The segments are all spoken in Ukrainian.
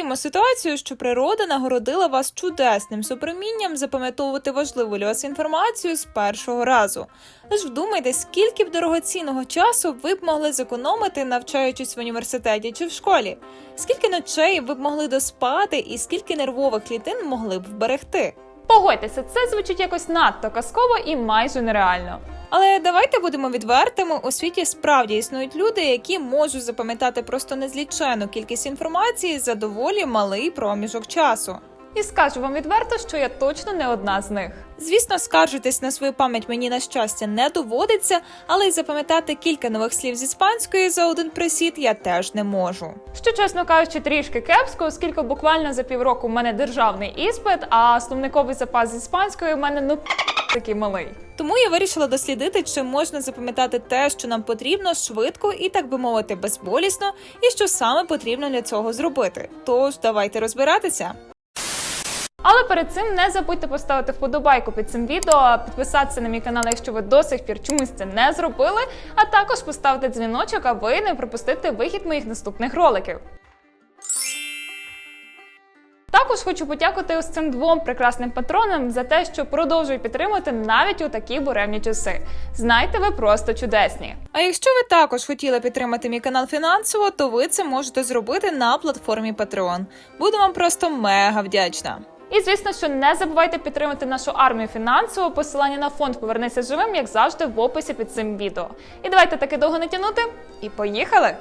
Уявімо ситуацію, що природа нагородила вас чудесним супромінням запам'ятовувати важливу для вас інформацію з першого разу. Лиш вдумайте, скільки б дорогоцінного часу ви б могли зекономити, навчаючись в університеті чи в школі, скільки ночей ви б могли доспати, і скільки нервових клітин могли б вберегти. Погодьтеся, це звучить якось надто казково і майже нереально. Але давайте будемо відвертими. У світі справді існують люди, які можуть запам'ятати просто незлічену кількість інформації за доволі малий проміжок часу. І скажу вам відверто, що я точно не одна з них. Звісно, скаржитись на свою пам'ять мені на щастя не доводиться, але й запам'ятати кілька нових слів з іспанської за один присід я теж не можу. Що, чесно кажучи, трішки кепсько, оскільки буквально за півроку в мене державний іспит, а словниковий запас з іспанської в мене ну такий малий. Тому я вирішила дослідити, чи можна запам'ятати те, що нам потрібно швидко і, так би мовити, безболісно, і що саме потрібно для цього зробити. Тож давайте розбиратися. Але перед цим не забудьте поставити вподобайку під цим відео, підписатися на мій канал, якщо ви до сих пір чомусь це не зробили, а також поставити дзвіночок, аби не пропустити вихід моїх наступних роликів. Також хочу подякувати ось цим двом прекрасним патронам за те, що продовжують підтримувати навіть у такі буремні часи. Знайте, ви просто чудесні. А якщо ви також хотіли підтримати мій канал фінансово, то ви це можете зробити на платформі Patreon. Буду вам просто мега вдячна. І звісно, що не забувайте підтримати нашу армію фінансово. Посилання на фонд Повернися живим, як завжди, в описі під цим відео. І давайте таки довго не тянути. І поїхали!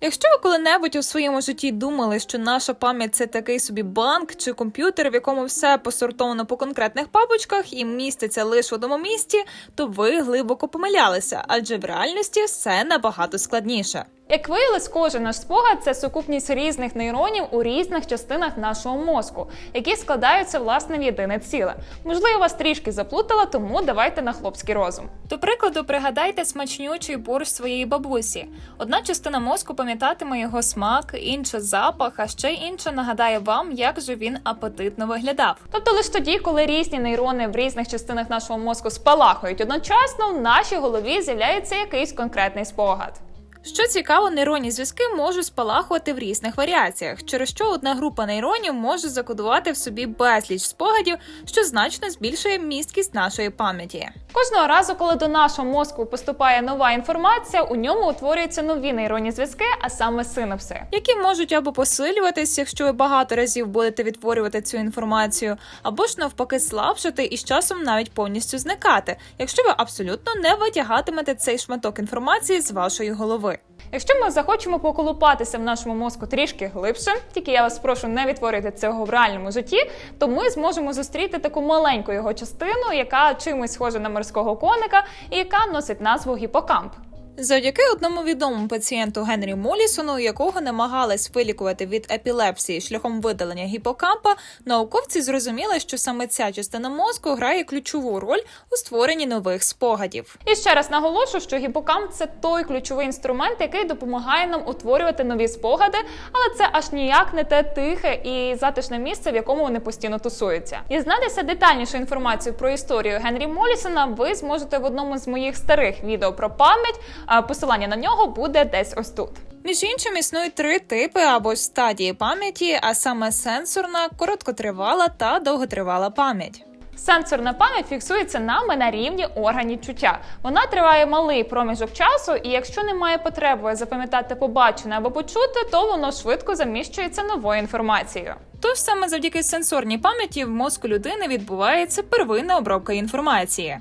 Якщо ви коли-небудь у своєму житті думали, що наша пам'ять це такий собі банк чи комп'ютер, в якому все посортовано по конкретних папочках і міститься лише в одному місці, то ви глибоко помилялися, адже в реальності все набагато складніше. Як виявилось, кожен наш спогад це сукупність різних нейронів у різних частинах нашого мозку, які складаються власне в єдине ціле. Можливо, вас трішки заплутала, тому давайте на хлопський розум. До прикладу, пригадайте смачнючий борщ своєї бабусі. Одна частина мозку пам'ятатиме його смак, інша запах, а ще інша нагадає вам, як же він апетитно виглядав. Тобто лише тоді, коли різні нейрони в різних частинах нашого мозку спалахують одночасно, в нашій голові з'являється якийсь конкретний спогад. Що цікаво, нейронні зв'язки можуть спалахувати в різних варіаціях, через що одна група нейронів може закодувати в собі безліч спогадів, що значно збільшує місткість нашої пам'яті. Кожного разу, коли до нашого мозку поступає нова інформація, у ньому утворюються нові нейронні зв'язки, а саме синапси. Які можуть або посилюватись, якщо ви багато разів будете відтворювати цю інформацію, або ж навпаки слабшати і з часом навіть повністю зникати, якщо ви абсолютно не витягатимете цей шматок інформації з вашої голови. Якщо ми захочемо поколупатися в нашому мозку трішки глибше, тільки я вас прошу не відтворювати цього в реальному житті, то ми зможемо зустріти таку маленьку його частину, яка чимось схожа на морського коника, і яка носить назву гіпокамп. Завдяки одному відомому пацієнту Генрі Молісону, якого намагались вилікувати від епілепсії шляхом видалення гіпокампа, науковці зрозуміли, що саме ця частина мозку грає ключову роль у створенні нових спогадів. І ще раз наголошу, що гіпокамп це той ключовий інструмент, який допомагає нам утворювати нові спогади, але це аж ніяк не те тихе і затишне місце, в якому вони постійно тусуються. Дізнатися детальнішу інформацію про історію Генрі Молісона ви зможете в одному з моїх старих відео про пам'ять. Посилання на нього буде десь ось тут. Між іншим існують три типи або стадії пам'яті, а саме сенсорна, короткотривала та довготривала пам'ять. Сенсорна пам'ять фіксується нами на рівні органів чуття. Вона триває малий проміжок часу, і якщо немає потреби запам'ятати побачене або почути, то воно швидко заміщується новою інформацією. Тож саме завдяки сенсорній пам'яті в мозку людини відбувається первинна обробка інформації.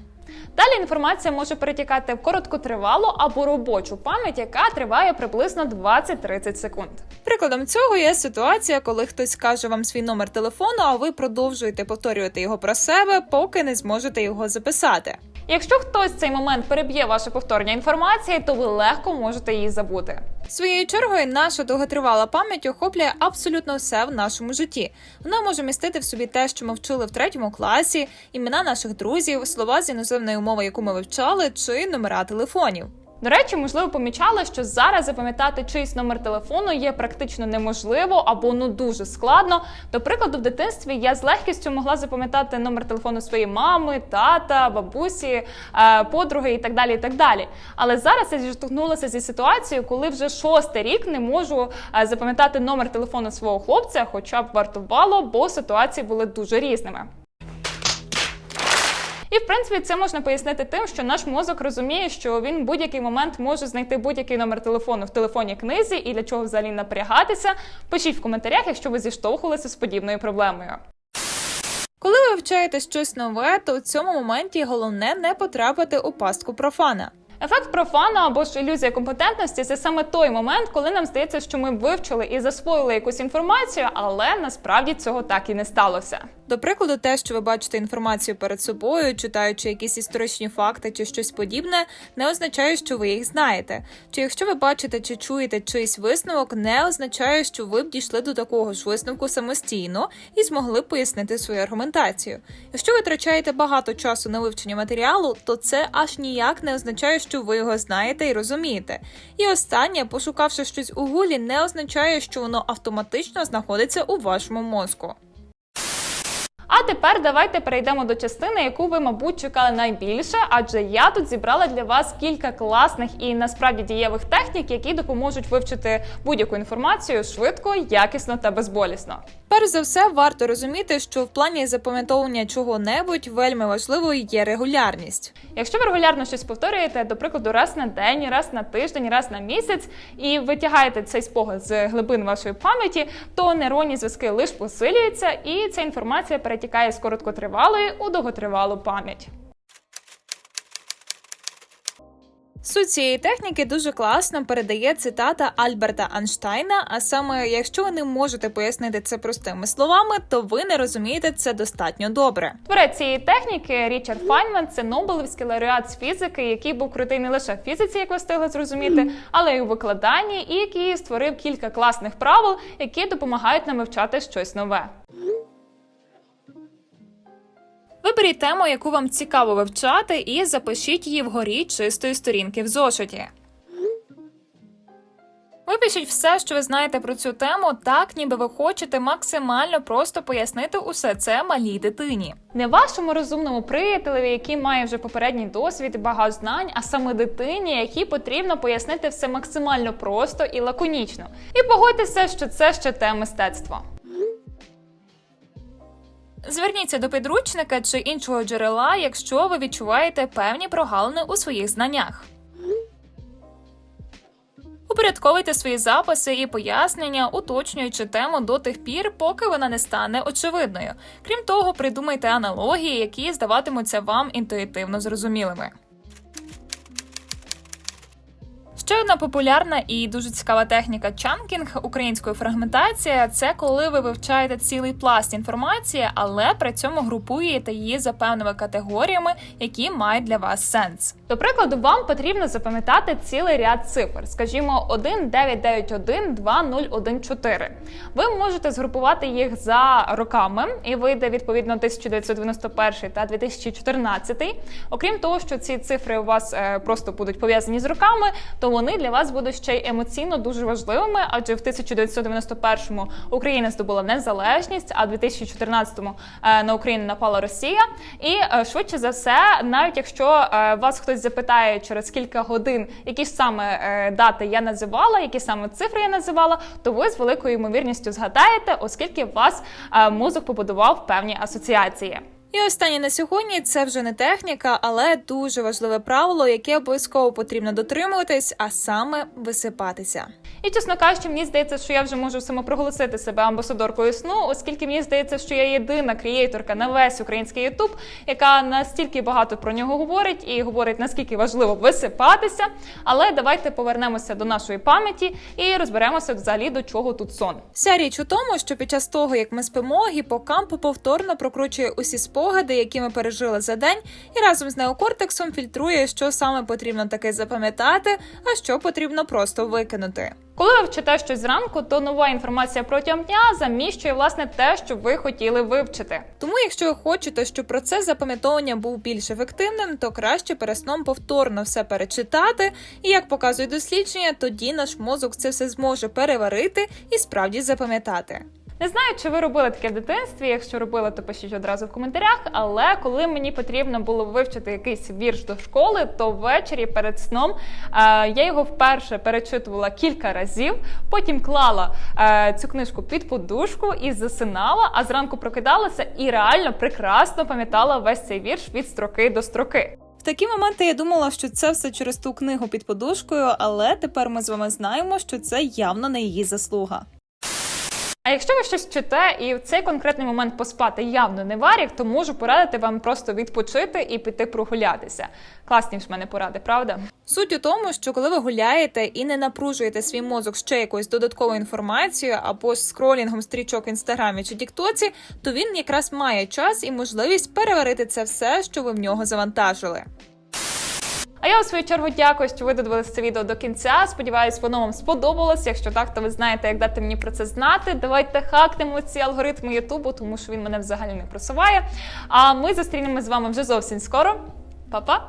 Далі інформація може перетікати в короткотривалу або робочу пам'ять, яка триває приблизно 20-30 секунд. Прикладом цього є ситуація, коли хтось каже вам свій номер телефону, а ви продовжуєте повторювати його про себе, поки не зможете його записати. Якщо хтось в цей момент переб'є ваше повторення інформації, то ви легко можете її забути. Своєю чергою, наша довготривала пам'ять охоплює абсолютно все в нашому житті. Вона може містити в собі те, що ми вчили в третьому класі, імена наших друзів, слова з іноземної мови, яку ми вивчали, чи номера телефонів. До речі, можливо, помічали, що зараз запам'ятати чийсь номер телефону є практично неможливо або ну дуже складно. До прикладу, в дитинстві я з легкістю могла запам'ятати номер телефону своєї мами, тата, бабусі, е, подруги і так далі. І так далі. Але зараз я зіштовхнулася зі ситуацією, коли вже шостий рік не можу е, запам'ятати номер телефону свого хлопця, хоча б вартувало, бо ситуації були дуже різними. І в принципі це можна пояснити тим, що наш мозок розуміє, що він в будь-який момент може знайти будь-який номер телефону в телефонній книзі, і для чого взагалі напрягатися. Пишіть в коментарях, якщо ви зіштовхувалися з подібною проблемою. Коли ви вивчаєте щось нове, то у цьому моменті головне не потрапити у пастку профана. Ефект профана або ж ілюзія компетентності це саме той момент, коли нам здається, що ми вивчили і засвоїли якусь інформацію, але насправді цього так і не сталося. До прикладу, те, що ви бачите інформацію перед собою, читаючи якісь історичні факти чи щось подібне, не означає, що ви їх знаєте. Чи якщо ви бачите чи чуєте чийсь висновок, не означає, що ви б дійшли до такого ж висновку самостійно і змогли пояснити свою аргументацію. Якщо ви витрачаєте багато часу на вивчення матеріалу, то це аж ніяк не означає, що ви його знаєте і розумієте. І останнє, пошукавши щось у гулі, не означає, що воно автоматично знаходиться у вашому мозку. А тепер давайте перейдемо до частини, яку ви, мабуть, чекали найбільше, адже я тут зібрала для вас кілька класних і насправді дієвих технік, які допоможуть вивчити будь-яку інформацію швидко, якісно та безболісно. Перш за все, варто розуміти, що в плані запам'ятовування чого-небудь вельми важливою є регулярність. Якщо ви регулярно щось повторюєте, до прикладу, раз на день, раз на тиждень, раз на місяць, і витягаєте цей спогад з глибин вашої пам'яті, то нейронні зв'язки лише посилюються, і ця інформація перетікає з короткотривалої у довготривалу пам'ять. Суть цієї техніки дуже класно передає цитата Альберта Анштайна. А саме, якщо ви не можете пояснити це простими словами, то ви не розумієте це достатньо добре. Творець цієї техніки Річард Файнман це Нобелівський лауреат з фізики, який був крутий не лише в фізиці, як ви встигли зрозуміти, але й у викладанні, і який створив кілька класних правил, які допомагають нам вивчати щось нове. Виберіть тему, яку вам цікаво вивчати, і запишіть її вгорі чистої сторінки в зошиті. Випишіть все, що ви знаєте про цю тему, так ніби ви хочете максимально просто пояснити усе це малій дитині. Не вашому розумному приятелеві, який має вже попередній досвід і багато знань, а саме дитині, якій потрібно пояснити все максимально просто і лаконічно. І погодьтеся, що це ще те мистецтво. Зверніться до підручника чи іншого джерела, якщо ви відчуваєте певні прогалини у своїх знаннях. Упорядковуйте свої записи і пояснення, уточнюючи тему до тих пір, поки вона не стане очевидною. Крім того, придумайте аналогії, які здаватимуться вам інтуїтивно зрозумілими. Ще одна популярна і дуже цікава техніка чанкінг українською фрагментація це коли ви вивчаєте цілий пласт інформації, але при цьому групуєте її за певними категоріями, які мають для вас сенс. До прикладу, вам потрібно запам'ятати цілий ряд цифр, скажімо, 1991 2014. Ви можете згрупувати їх за роками, і вийде відповідно 1991 та 2014. Окрім того, що ці цифри у вас е, просто будуть пов'язані з роками, то вони для вас будуть ще й емоційно дуже важливими, адже в 1991-му Україна здобула незалежність, а в 2014-му е, на Україну напала Росія. І е, швидше за все, навіть якщо е, вас хтось запитає через кілька годин, які ж саме дати я називала, які саме цифри я називала, то ви з великою ймовірністю згадаєте, оскільки вас мозок побудував певні асоціації. І останнє на сьогодні це вже не техніка, але дуже важливе правило, яке обов'язково потрібно дотримуватись, а саме висипатися. І чесно кажучи, мені здається, що я вже можу самопроголосити себе амбасадоркою сну, оскільки мені здається, що я єдина креаторка на весь український Ютуб, яка настільки багато про нього говорить і говорить наскільки важливо висипатися. Але давайте повернемося до нашої пам'яті і розберемося взагалі до чого тут сон. Вся річ у тому, що під час того, як ми спимо, гіпокамп повторно прокручує усі спогади спогади, які ми пережили за день, і разом з неокортексом фільтрує, що саме потрібно таки запам'ятати, а що потрібно просто викинути. Коли ви вчите щось зранку, то нова інформація протягом дня заміщує власне те, що ви хотіли вивчити. Тому, якщо ви хочете, щоб процес запам'ятовування був більш ефективним, то краще перед сном повторно все перечитати. І як показують дослідження, тоді наш мозок це все зможе переварити і справді запам'ятати. Не знаю, чи ви робили таке в дитинстві. Якщо робили, то пишіть одразу в коментарях. Але коли мені потрібно було вивчити якийсь вірш до школи, то ввечері перед сном е, я його вперше перечитувала кілька разів. Потім клала е, цю книжку під подушку і засинала, а зранку прокидалася і реально прекрасно пам'ятала весь цей вірш від строки до строки. В такі моменти я думала, що це все через ту книгу під подушкою, але тепер ми з вами знаємо, що це явно не її заслуга. А якщо ви щось вчите і в цей конкретний момент поспати явно не варік, то можу порадити вам просто відпочити і піти прогулятися. Класні ж мене поради, правда? Суть у тому, що коли ви гуляєте і не напружуєте свій мозок ще якоюсь додатковою інформацією або скролінгом стрічок в інстаграмі чи Тіктоці, то він якраз має час і можливість переварити це все, що ви в нього завантажили. А я у свою чергу дякую, що ви додивилися це відео до кінця. Сподіваюсь, воно вам сподобалось. Якщо так, то ви знаєте, як дати мені про це знати. Давайте хакнемо ці алгоритми Ютубу, тому що він мене взагалі не просуває. А ми зустрінемось з вами вже зовсім скоро. Па-па!